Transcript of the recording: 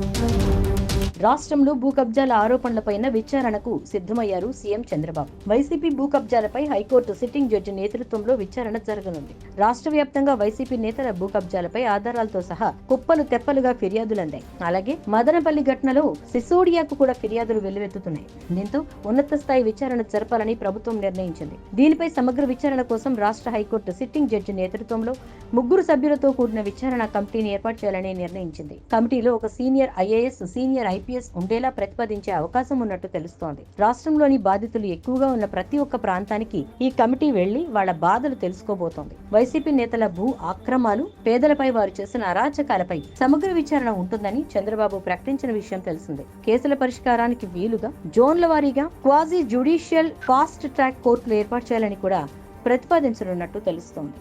Thank you. రాష్ట్రంలో భూ కబ్జాల ఆరోపణలపైన విచారణకు సిద్ధమయ్యారు సీఎం చంద్రబాబు. వైసీపీ భూ కబ్జాలపై హైకోర్టు సిట్టింగ్ జడ్జి నేతృత్వంలో విచారణ జరగనుంది. రాష్ట్ర వ్యాప్తంగా వైసీపీ నేతల భూ కబ్జాలపై ఆధారాలతో సహా కుప్పలు తెప్పలుగా ఫిర్యాదులు అందాయి అలాగే మదనపల్లి ఘటనలో సిసోడియాకు కూడా ఫిర్యాదులు వెల్లువెత్తుతున్నాయి. దీంతో ఉన్నత స్థాయి విచారణ జరపాలని ప్రభుత్వం నిర్ణయించింది. దీనిపై సమగ్ర విచారణ కోసం రాష్ట్ర హైకోర్టు సిట్టింగ్ జడ్జి నేతృత్వంలో ముగ్గురు సభ్యులతో కూడిన విచారణ కమిటీని ఏర్పాటు చేయాలని నిర్ణయించింది. కమిటీలో ఒక సీనియర్ ఐఏఎస్ సీనియర్ ఐపీఎస్ ఉండేలా ప్రతిపాదించే అవకాశం ఉన్నట్టు తెలుస్తోంది. రాష్ట్రంలోని బాధితులు ఎక్కువగా ఉన్న ప్రతి ఒక్క ప్రాంతానికి ఈ కమిటీ వెళ్ళి వాళ్ళ బాధలు తెలుసుకోబోతోంది. వైసీపీ నేతల భూ ఆక్రమాలు పేదలపై వారు చేసిన అరాచకాలపై సమగ్ర విచారణ ఉంటుందని చంద్రబాబు ప్రకటించిన విషయం తెలిసిందే. కేసుల పరిష్కారానికి వీలుగా జోన్ల వారీగా క్వాజీ జ్యుడిషియల్ ఫాస్ట్ ట్రాక్ కోర్టులు ఏర్పాటు చేయాలని కూడా ప్రతిపాదించనున్నట్టు తెలుస్తోంది.